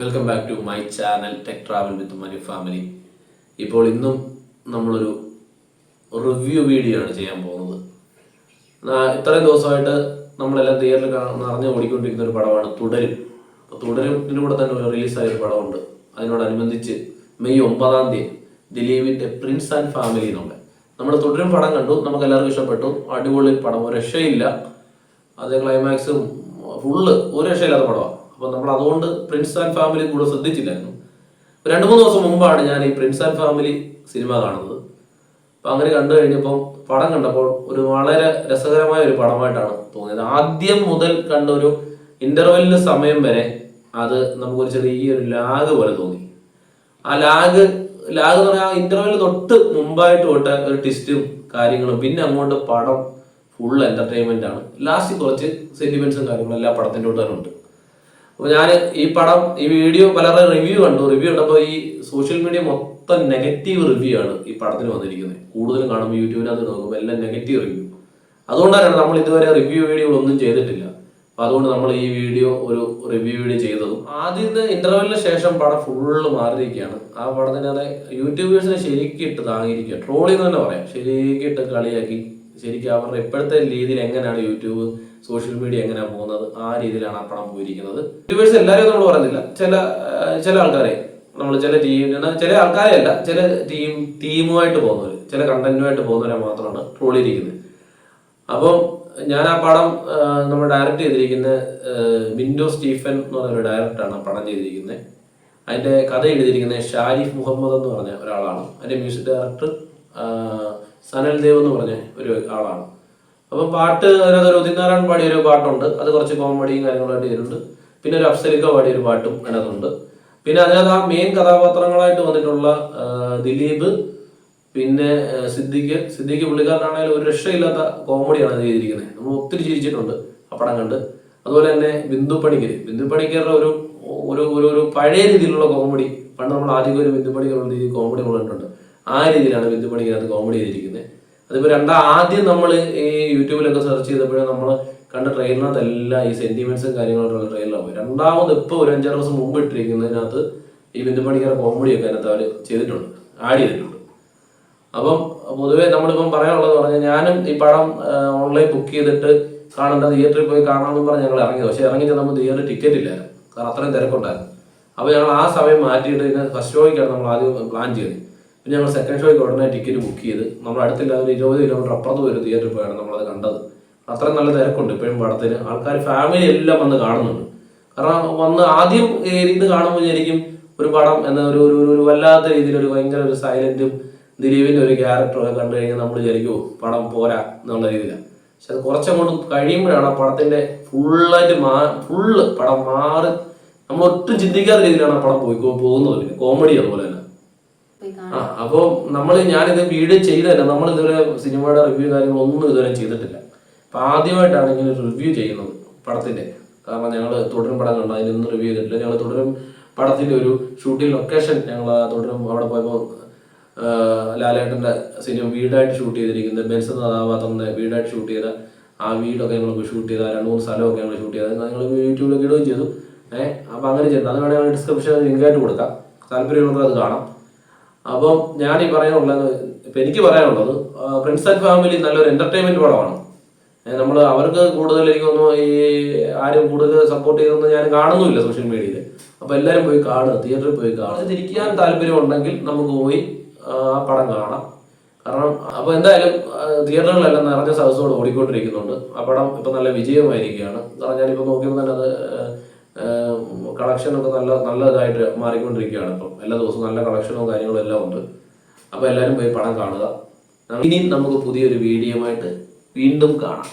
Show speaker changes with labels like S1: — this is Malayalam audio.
S1: Welcome back to my channel tech travel with Mari family ഇപ്പോൾ ഇന്നും നമ്മളൊരു റിവ്യൂ വീഡിയോ ആണ് ചെയ്യാൻ പോകുന്നത്. ഇത്രയും ദിവസമായിട്ട് നമ്മളെല്ലാം തിയേറ്ററിൽ നിറഞ്ഞു ഓടിക്കൊണ്ടിരിക്കുന്ന ഒരു പടമാണ് തുടരും. തുടരും കൂടെ തന്നെ റിലീസായ ഒരു പടമുണ്ട്. അതിനോടനുബന്ധിച്ച് മെയ് ഒമ്പതാം തീയതി ദിലീപിന്റെ പ്രിൻസ് ആൻഡ് ഫാമിലി എന്നുള്ള. നമ്മൾ തുടരും പടം കണ്ടു നമുക്ക് എല്ലാവർക്കും ഇഷ്ടപ്പെട്ടു. അടിപൊളി പടം രക്ഷയില്ല. അത് ക്ലൈമാക്സും ഫുള്ള് ഒരു രക്ഷയില്ലാത്ത പടമാണ്. അപ്പോൾ നമ്മൾ അതുകൊണ്ട് പ്രിൻസ് ആൻഡ് ഫാമിലി കൂടെ ശ്രദ്ധിച്ചില്ലായിരുന്നു. രണ്ട് മൂന്ന് ദിവസം മുമ്പാണ് ഞാൻ ഈ പ്രിൻസ് ആൻഡ് ഫാമിലി സിനിമ കാണുന്നത്. അപ്പം അങ്ങനെ കണ്ടു കഴിഞ്ഞപ്പോൾ പടം കണ്ടപ്പോൾ ഒരു വളരെ രസകരമായ ഒരു പടമായിട്ടാണ് തോന്നിയത്. ആദ്യം മുതൽ കണ്ട ഒരു ഇന്റർവെല്ലിന് സമയം വരെ അത് നമുക്കൊരു ചെറിയൊരു ലാഗ് പോലെ തോന്നി. ആ ലാഗ് ലാഗ് എന്ന് പറഞ്ഞാൽ ആ ഇന്റർവെൽ തൊട്ട് മുമ്പായിട്ട് തൊട്ട് ഒരു ട്വിസ്റ്റും കാര്യങ്ങളും പിന്നെ അങ്ങോട്ട് പടം ഫുൾ എന്റർടൈൻമെന്റ് ആണ്. ലാസ്റ്റ് കുറച്ച് സെന്റിമെന്റ്സും കാര്യങ്ങളും എല്ലാ പടത്തിന്റെ കൂടെ തന്നെ ഉണ്ട്. അപ്പോൾ ഞാൻ ഈ പടം ഈ വീഡിയോ പലരുടെ റിവ്യൂ കണ്ടു. റിവ്യൂ കണ്ടപ്പോൾ ഈ സോഷ്യൽ മീഡിയ മൊത്തം നെഗറ്റീവ് റിവ്യൂ ആണ് ഈ പടത്തിന് വന്നിരിക്കുന്നത്. കൂടുതലും കാണുമ്പോൾ യൂട്യൂബിനകത്ത് നോക്കുമ്പോൾ എല്ലാം നെഗറ്റീവ് റിവ്യൂ അതുകൊണ്ടാണ് നമ്മൾ ഇതുവരെ റിവ്യൂ വീഡിയോ ഒന്നും ചെയ്തിട്ടില്ല. അപ്പോൾ അതുകൊണ്ട് നമ്മൾ ഈ വീഡിയോ ഒരു റിവ്യൂ വീഡിയോ ചെയ്തതും ആദ്യം ഇന്റർവെല്ലിന് ശേഷം പടം ഫുള്ള് മാറിയിരിക്കുകയാണ്. ആ പടത്തിനകത്ത് യൂട്യൂബേഴ്സിനെ ശരിക്കിട്ട് താങ്ങിയിരിക്കുക. ട്രോളിന്ന് തന്നെ പറയാം. ശരിക്കിട്ട് കളിയാക്കി. ശരിക്കും അവരുടെ ഇപ്പോഴത്തെ രീതിയിൽ എങ്ങനെയാണ് യൂട്യൂബ് സോഷ്യൽ മീഡിയ എങ്ങനെയാണ് പോകുന്നത്? ആ രീതിയിലാണ് ആ പണം പോയിരിക്കുന്നത്. യൂട്യൂബേഴ്സ് എല്ലാവരും നമ്മൾ പറഞ്ഞില്ല ചില ചില ആൾക്കാരെ നമ്മൾ ചില ടീം ചില ആൾക്കാരെ അല്ല ചില ടീം ടീമുമായിട്ട് പോകുന്നവർ ചില കണ്ടന്റുമായിട്ട് പോകുന്നവരെ മാത്രമാണ് ട്രോളിയിരിക്കുന്നത് അപ്പം ഞാൻ ആ പടം നമ്മൾ ഡയറക്റ്റ് ചെയ്തിരിക്കുന്ന വിൻഡോ സ്റ്റീഫൻ എന്ന് പറഞ്ഞ ഒരു ഡയറക്ടറാണ് ആ പടം ചെയ്തിരിക്കുന്നത്. അതിന്റെ കഥ എഴുതിയിരിക്കുന്നത് ഷാരിഫ് മുഹമ്മദ് എന്ന് പറഞ്ഞ ഒരാളാണ്. അതിന്റെ മ്യൂസിക് ഡയറക്ടർ സനൽ ദേവ് എന്ന് പറഞ്ഞ ഒരു ആളാണ്. അപ്പം പാട്ട് അതിനകത്ത് ഒരു ഉദിനാരായൺ പാടിയ ഒരു പാട്ടുണ്ട്. അത് കുറച്ച് കോമഡിയും കാര്യങ്ങളായിട്ട് വരുന്നുണ്ട്. പിന്നെ ഒരു അപ്സരിക്ക പാടിയ ഒരു പാട്ടും അതിനകത്തുണ്ട്. പിന്നെ അതിനകത്ത് ആ മെയിൻ കഥാപാത്രങ്ങളായിട്ട് വന്നിട്ടുള്ള ദിലീപ് പിന്നെ സിദ്ദിഖ്. സിദ്ദിഖ് പുള്ളിക്കാരനാണെങ്കിലും ഒരു രക്ഷയില്ലാത്ത കോമഡിയാണ് അത് ചെയ്തിരിക്കുന്നത്. നമ്മൾ ഒത്തിരി ചിരിച്ചിട്ടുണ്ട് ആ പടം കണ്ട്. അതുപോലെ തന്നെ ബിന്ദു പണിക്കർ ബിന്ദു പണിക്കരുടെ ഒരു ഒരു ഒരു ഒരു പഴയ രീതിയിലുള്ള കോമഡി. പണ്ട് നമ്മൾ ആദ്യം ഒരു ബിന്ദു പണിക്കർ കോമഡി കണ്ടിട്ടുണ്ട് ആ രീതിയിലാണ് ബിന്ദു പണിക്കകത്ത് കോമഡി ചെയ്തിരിക്കുന്നത്. അതിപ്പോ രണ്ടാ ആദ്യം നമ്മൾ ഈ യൂട്യൂബിലൊക്കെ സെർച്ച് ചെയ്തപ്പോഴേ നമ്മൾ കണ്ട ട്രെയിലിനകത്തെല്ലാം ഈ സെന്റിമെന്റ്സും കാര്യങ്ങളായിട്ടുള്ള ട്രെയിലാണ് പോയി രണ്ടാമത് ഇപ്പോൾ ഒരു അഞ്ചാറ് ദിവസം മുമ്പ് ഇട്ടിരിക്കുന്നതിനകത്ത് ഈ ബിന്ദു കോമഡി കോമഡിയൊക്കെ അതിനകത്ത് അവർ ചെയ്തിട്ടുണ്ട്. ആഡ് ചെയ്തിട്ടുണ്ട്. അപ്പം പൊതുവെ നമ്മളിപ്പം പറയാനുള്ളത് പറഞ്ഞാൽ ഞാനും ഈ പടം ഓൺലൈൻ ബുക്ക് ചെയ്തിട്ട് കാണേണ്ട തിയേറ്ററിൽ പോയി കാണാമെന്ന് പറഞ്ഞ് ഞങ്ങൾ ഇറങ്ങിയത്. പക്ഷേ ഇറങ്ങി ചെന്നപ്പോൾ തിയേറ്ററിൽ ടിക്കറ്റ് ഇല്ലായിരുന്നു. കാരണം അത്രയും തിരക്കുണ്ടായിരുന്നു. അപ്പോൾ ഞങ്ങൾ ആ സമയം മാറ്റിയിട്ട് പിന്നെ ഫസ്റ്റ് ഷോയ്ക്കാണ് നമ്മൾ ആദ്യം പ്ലാൻ ചെയ്തത്. ഞങ്ങൾ സെക്കൻഡ് ഷോയ്ക്ക് ഉടനെ ടിക്കറ്റ് ബുക്ക് ചെയ്ത് നമ്മൾ അടുത്തില്ല ഒരു ഇരുപത് കിലോമീറ്റർ അപ്പുറത്ത് ഒരു തിയേറ്ററിൽ പോയാണ് നമ്മളത് കണ്ടത്. അത്രയും നല്ല തിരക്കുണ്ട് ഇപ്പോഴും പടത്തിന്. ആൾക്കാർ ഫാമിലി എല്ലാം വന്ന് കാണുന്നുണ്ട്. കാരണം വന്ന് ആദ്യം ഇത് കാണുമ്പോൾ ശരിക്കും ഒരു പടം എന്ന ഒരു ഒരു വല്ലാത്ത രീതിയിൽ ഒരു ഭയങ്കര ഒരു സൈലന്റും ദിലീപിന്റെ ഒരു ക്യാരക്ടറൊക്കെ കണ്ടു കഴിഞ്ഞാൽ നമ്മൾ വിചാരിക്കുമോ പടം പോരാ എന്നുള്ള രീതിയിലാണ് പക്ഷെ അത് കുറച്ചങ്ങോട്ട് കഴിയുമ്പോഴാണ് ആ പടത്തിന്റെ ഫുള്ളായിട്ട് മാ ഫുള്ള് പടം മാറി. നമ്മൾ ഒട്ടും ചിന്തിക്കാത്ത രീതിയിലാണ് ആ പടം പോയി പോകുന്നത്. കോമഡി അതുപോലെ തന്നെ. ആ അപ്പോൾ നമ്മൾ ഞാനിത് വീഡിയോ ചെയ്തതല്ല നമ്മൾ ഇതുവരെ സിനിമയുടെ റിവ്യൂ കാര്യങ്ങളൊന്നും ഇതുവരെ ചെയ്തിട്ടില്ല. അപ്പൊ ആദ്യമായിട്ടാണ് ഇങ്ങനെ റിവ്യൂ ചെയ്യുന്നത് പടത്തിന്റെ. കാരണം ഞങ്ങൾ തുടരും പടം കണ്ടു അതിനൊന്നും റിവ്യൂ ചെയ്തിട്ടില്ല. ഞങ്ങൾ തുടരും പടത്തിന്റെ ഒരു ഷൂട്ടിംഗ് ലൊക്കേഷൻ ഞങ്ങൾ തുടരും അവിടെ പോയപ്പോൾ ലാലേട്ടന്റെ സിനിമ വീടായിട്ട് ഷൂട്ട് ചെയ്തിരിക്കുന്നത് ബെൻസ് കഥാപാത്രത്തിന്റെ വീടായിട്ട് ഷൂട്ട് ചെയ്ത ആ വീടൊക്കെ ഞങ്ങൾ ഷൂട്ട് ചെയ്ത രണ്ട് മൂന്ന് സ്ഥലമൊക്കെ ഞങ്ങൾ ഷൂട്ട് ചെയ്തത് ഞങ്ങൾ യൂട്യൂബിലൊക്കെ ഇടുകയും ചെയ്തു. ഏഹ് അപ്പൊ അങ്ങനെ ചെയ്തിട്ടുണ്ട്. അത് വേണമെങ്കിൽ ഡിസ്ക്രിപ്ഷൻ ലിങ്കായിട്ട് കൊടുക്കാം. താല്പര്യമുള്ളവർ അത് കാണാം. അപ്പം ഞാൻ ഈ പറയാനുള്ളത് ഇപ്പൊ എനിക്ക് പറയാനുള്ളത് ഫ്രണ്ട്സ് ആൻഡ് ഫാമിലി നല്ലൊരു എന്റർടൈൻമെന്റ് പടമാണ്. നമ്മൾ അവർക്ക് കൂടുതൽ എനിക്ക് തോന്നുന്നു ഈ ആരും കൂടുതൽ സപ്പോർട്ട് ചെയ്തൊന്നും ഞാൻ കാണുന്നുമില്ല സോഷ്യൽ മീഡിയയിൽ അപ്പൊ എല്ലാവരും പോയി കാണുക തിയേറ്ററിൽ പോയി കാണുക. തിരിക്കാൻ താല്പര്യം ഉണ്ടെങ്കിൽ നമുക്ക് പോയി ആ പടം കാണാം. കാരണം അപ്പോൾ എന്തായാലും തിയേറ്ററുകളെല്ലാം നിറഞ്ഞ സദസ്സോട് ഓടിക്കൊണ്ടിരിക്കുന്നുണ്ട്. ആ പടം ഇപ്പൊ നല്ല വിജയമായിരിക്കുകയാണ്. കാരണം ഞാനിപ്പോ നോക്കിയപ്പോൾ തന്നെ അത് കളക്ഷനൊക്കെ നല്ല നല്ല ഇതായിട്ട് മാറിക്കൊണ്ടിരിക്കുകയാണ് ഇപ്പം. എല്ലാ ദിവസവും നല്ല കളക്ഷനും കാര്യങ്ങളും എല്ലാം ഉണ്ട്. അപ്പോൾ എല്ലാവരും പോയി പടം കാണുക. ഇനിയും നമുക്ക് പുതിയൊരു വീഡിയോ ആയിട്ട് വീണ്ടും കാണാം.